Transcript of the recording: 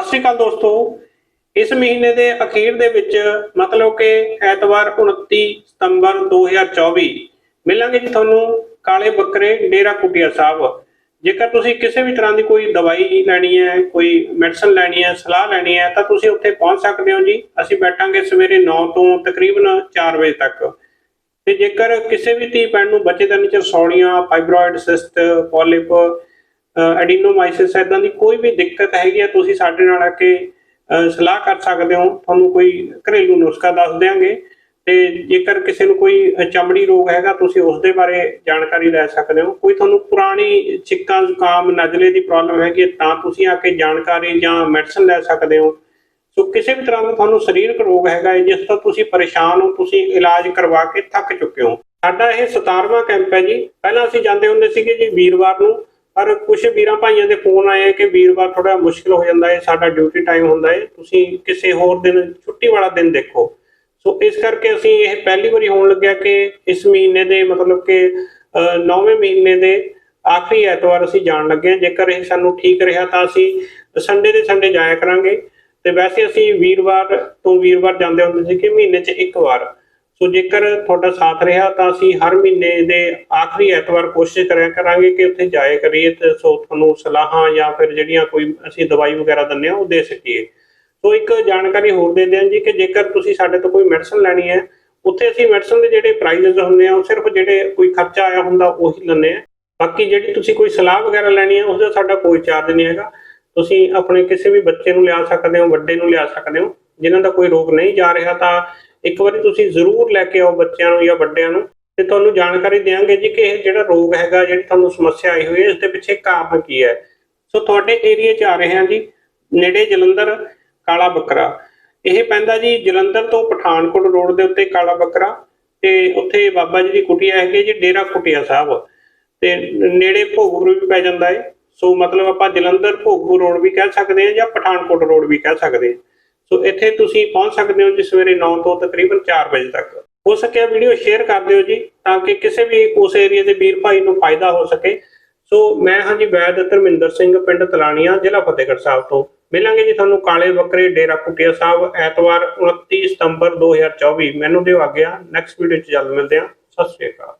ਸਤਿ ਸ਼੍ਰੀ ਅਕਾਲ ਦੋਸਤੋ। ਇਸ ਮਹੀਨੇ ਦੇ ਅਖੀਰ ਦੇ ਵਿੱਚ ਮਤਲਬ ਕਿ ਐਤਵਾਰ 29 ਸਤੰਬਰ 2024 ਮਿਲਾਂਗੇ ਜੀ ਤੁਹਾਨੂੰ ਕਾਲੇ ਬੱਕਰੇ ਡੇਰਾ ਕੁਟਿਆ ਸਾਹਿਬ। ਜੇਕਰ ਤੁਸੀਂ ਕਿਸੇ ਵੀ ਤਰ੍ਹਾਂ ਦੀ ਕੋਈ ਦਵਾਈ ਲੈਣੀ ਹੈ, ਕੋਈ ਮੈਡੀਸਨ ਲੈਣੀ ਹੈ, ਸਲਾਹ ਲੈਣੀ ਹੈ, ਤਾਂ ਤੁਸੀਂ ਉੱਥੇ ਪਹੁੰਚ ਸਕਦੇ ਹੋ ਜੀ। ਅਸੀਂ ਬੈਠਾਂਗੇ ਸਵੇਰੇ 9 ਤੋਂ ਤਕਰੀਬਨ 4 ਵਜੇ ਤੱਕ। ਤੇ ਜੇਕਰ ਕਿਸੇ ਵੀ ਧੀ ਪੈਣ ਨੂੰ ਬੱਚੇ ਦਾ ਨੀਚਰ ਸੌੜੀਆਂ ਫਾਈਬਰੋਇਡ ਸਿਸਟ ਪੋਲਿਪ ਐਡੀਨੋਮਾਈਸਿਸ ਇਦਾਂ ਦੀ ਕੋਈ ਵੀ ਦਿੱਕਤ ਹੈਗੀ ਹੈ ਤੁਸੀਂ ਸਾਡੇ ਨਾਲ ਆ ਕੇ ਸਲਾਹ ਕਰ ਸਕਦੇ ਹੋ। ਤੁਹਾਨੂੰ ਕੋਈ ਘਰੇਲੂ ਨੁਸਖਾ ਦੱਸ ਦਿਆਂਗੇ। ਤੇ ਜੇਕਰ ਕਿਸੇ ਨੂੰ ਕੋਈ ਚਮੜੀ ਰੋਗ ਹੈਗਾ ਤੁਸੀਂ ਉਸ ਦੇ ਬਾਰੇ ਜਾਣਕਾਰੀ ਲੈ ਸਕਦੇ ਹੋ। ਕੋਈ ਤੁਹਾਨੂੰ ਪੁਰਾਣੀ ਛਿੱਕਾਂ ਜ਼ੁਕਾਮ ਨਜ਼ਲੇ ਦੀ ਪ੍ਰੋਬਲਮ ਹੈਗੀ ਹੈ, ਤਾਂ ਤੁਸੀਂ ਆ ਕੇ ਜਾਣਕਾਰੀ ਜਾਂ ਮੈਡੀਸਨ ਲੈ ਸਕਦੇ ਹੋ। ਸੋ ਕਿਸੇ ਵੀ ਤਰ੍ਹਾਂ ਦਾ ਤੁਹਾਨੂੰ ਸਰੀਰਕ ਰੋਗ ਹੈਗਾ ਜਿਸ ਤੋਂ ਤੁਸੀਂ ਪਰੇਸ਼ਾਨ ਹੋ ਤੁਸੀਂ ਇਲਾਜ ਕਰਵਾ ਕੇ ਥੱਕ ਚੁੱਕੇ ਹੋ। ਸਾਡਾ ਇਹ 17ਵਾਂ ਕੈਂਪ ਹੈ ਜੀ। ਪਹਿਲਾਂ ਅਸੀਂ ਜਾਂਦੇ ਹੁੰਦੇ ਸੀਗੇ ਜੀ ਵੀਰਵਾਰ ਨੂੰ। ਪਰ ਕੁਝ ਵੀਰਾਂ ਭਾਈਆਂ ਦੇ ਫੋਨ ਆਏ ਕਿ ਵੀਰਵਾਰ ਥੋੜਾ ਮੁਸ਼ਕਲ ਹੋ ਜਾਂਦਾ ਹੈ, ਸਾਡਾ ਡਿਊਟੀ ਟਾਈਮ ਹੁੰਦਾ ਹੈ। ਤੁਸੀਂ ਕਿਸੇ ਹੋਰ ਦਿਨ ਛੁੱਟੀ ਵਾਲਾ ਦਿਨ ਦੇਖੋ। ਸੋ ਇਸ ਕਰਕੇ ਅਸੀਂ ਇਹ ਪਹਿਲੀ ਵਾਰੀ ਹੋਣ ਲੱਗਿਆ ਕਿ ਇਸ ਮਹੀਨੇ ਦੇ ਮਤਲਬ ਕਿ 9ਵੇਂ ਮਹੀਨੇ ਦੇ ਆਖਰੀ ਐਤਵਾਰ ਅਸੀਂ ਜਾਣ ਲੱਗੇ ਹਾਂ। ਜੇਕਰ ਇਹ ਸਾਨੂੰ ਠੀਕ ਰਿਹਾ ਤਾਂ ਅਸੀਂ ਸੰਡੇ ਦੇ ਸੰਡੇ ਜਾਇਆ ਕਰਾਂਗੇ। ਤੇ ਵੈਸੇ ਅਸੀਂ ਵੀਰਵਾਰ ਤੋਂ ਵੀਰਵਾਰ ਜਾਂਦੇ ਹੁੰਦੇ ਸੀ ਕਿ ਮਹੀਨੇ 'ਚ ਇੱਕ ਵਾਰ। ਸੋ ਜੇਕਰ ਤੁਹਾਡਾ ਸਾਥ ਰਿਹਾ ਤਾਂ ਅਸੀਂ ਹਰ ਮਹੀਨੇ ਦੇ ਆਖਰੀ ਐਤਵਾਰ ਕੋਸ਼ਿਸ਼ ਕਰਿਆ ਕਰਾਂਗੇ ਕਿ ਉੱਥੇ ਜਾਇਆ ਕਰੀਏ ਤੇ ਸੋ ਤੁਹਾਨੂੰ ਸਲਾਹਾਂ ਜਾਂ ਫਿਰ ਜਿਹੜੀਆਂ ਕੋਈ ਅਸੀਂ ਦਵਾਈ ਵਗੈਰਾ ਦਿੰਦੇ ਹਾਂ ਉਹ ਦੇ ਸਕੀਏ। ਸੋ ਇੱਕ ਜਾਣਕਾਰੀ ਹੋਰ ਦੇ ਦਿਆਂ ਜੀ ਕਿ ਜੇਕਰ ਤੁਸੀਂ ਸਾਡੇ ਤੋਂ ਕੋਈ ਮੈਡੀਸਨ ਲੈਣੀ ਹੈ, ਉੱਥੇ ਅਸੀਂ ਮੈਡੀਸਨ ਦੇ ਜਿਹੜੇ ਪ੍ਰਾਈਸਸ ਹੁੰਦੇ ਆ, ਉਹ ਸਿਰਫ ਜਿਹੜੇ ਕੋਈ ਖਰਚਾ ਆਇਆ ਹੁੰਦਾ ਉਹੀ ਲੈਂਦੇ ਆ। ਬਾਕੀ ਜਿਹੜੀ ਤੁਸੀਂ ਕੋਈ ਸਲਾਹ ਵਗੈਰਾ ਲੈਣੀ ਹੈ ਉਸਦਾ ਸਾਡਾ ਕੋਈ ਚਾਰਜ ਨਹੀਂ ਹੈਗਾ। ਤੁਸੀਂ ਆਪਣੇ ਕਿਸੇ ਵੀ ਬੱਚੇ ਨੂੰ ਲਿਆ ਸਕਦੇ ਹੋ, ਵੱਡੇ ਨੂੰ ਲਿਆ ਸਕਦੇ ਹੋ। ਜਿਨ੍ਹਾਂ ਦਾ ਕੋਈ ਰੋਗ ਨਹੀਂ ਜਾ ਰਿਹਾ ਤਾਂ ਇੱਕ ਵਾਰੀ ਤੁਸੀਂ ਜ਼ਰੂਰ ਲੈ ਕੇ ਆਓ ਬੱਚਿਆਂ ਨੂੰ ਜਾਂ ਵੱਡਿਆਂ ਨੂੰ ਤੇ ਤੁਹਾਨੂੰ ਜਾਣਕਾਰੀ ਦੇਵਾਂਗੇ ਜੀ ਕਿ ਇਹ ਜਿਹੜਾ ਰੋਗ ਹੈਗਾ, ਜਿਹੜੀ ਤੁਹਾਨੂੰ ਸਮੱਸਿਆ ਆਈ ਹੋਈ ਹੈ, ਇਸ ਦੇ ਪਿੱਛੇ ਕਾਰਨ ਕੀ ਹੈ। ਸੋ ਤੁਹਾਡੇ ਏਰੀਆ 'ਚ ਆ ਰਹੇ ਹਾਂ ਜੀ, ਨੇੜੇ ਜਲੰਧਰ, ਕਾਲਾ ਬੱਕਰਾ। ਇਹ ਪੈਂਦਾ ਜੀ ਜਲੰਧਰ ਤੋਂ ਪਠਾਨਕੋਟ ਰੋਡ ਦੇ ਉੱਤੇ ਕਾਲਾ ਬੱਕਰਾ ਤੇ ਉੱਥੇ ਬਾਬਾ ਜੀ ਦੀ ਕੁਟਿਆ ਹੈਗੀ ਜੀ, ਡੇਰਾ ਕੁਟਿਆ ਸਾਹਿਬ। ਤੇ ਨੇੜੇ ਭੋਗਪੁਰ ਵੀ ਪੈ ਜਾਂਦਾ ਹੈ। ਸੋ ਮਤਲਬ ਆਪਾਂ ਜਲੰਧਰ ਭੋਗਪੁਰ ਰੋਡ ਵੀ ਕਹਿ ਸਕਦੇ ਹਾਂ ਜਾਂ ਪਠਾਨਕੋਟ ਰੋਡ ਵੀ ਕਹਿ ਸਕਦੇ ਹਾਂ। ਸੋ ਇੱਥੇ ਤੁਸੀਂ ਪਹੁੰਚ ਸਕਦੇ ਹੋ ਜੀ ਸਵੇਰੇ 9 ਤੋਂ ਤਕਰੀਬਨ 4 ਵਜੇ ਤੱਕ। ਹੋ ਸਕਿਆ ਵੀਡੀਓ ਸ਼ੇਅਰ ਕਰ ਦਿਓ ਜੀ, ਤਾਂ ਕਿ ਕਿਸੇ ਵੀ ਉਸ ਏਰੀਆ ਦੇ ਵੀਰ ਭਾਈ ਨੂੰ ਫਾਇਦਾ ਹੋ ਸਕੇ। ਸੋ ਮੈਂ ਹਾਂ ਜੀ ਵੈਦ ਧਰਮਿੰਦਰ ਸਿੰਘ, ਪਿੰਡ ਤਲਾਣੀਆਂ, ਜ਼ਿਲ੍ਹਾ ਫਤਿਹਗੜ੍ਹ ਸਾਹਿਬ ਤੋਂ। ਮਿਲਾਂਗੇ ਜੀ ਤੁਹਾਨੂੰ ਕਾਲੇ ਬੱਕਰੇ ਡੇਰਾ ਕੁਟਿਆ ਸਾਹਿਬ, ਐਤਵਾਰ 29 ਸਤੰਬਰ 2024 ਮੈਨੂੰ ਦਿਓ ਆਗਿਆ। ਨੈਕਸਟ ਵੀਡੀਓ ਚ ਜਲਦ ਮਿਲਦੇ ਹਾਂ। ਸਤਿ ਸ਼੍ਰੀ ਅਕਾਲ।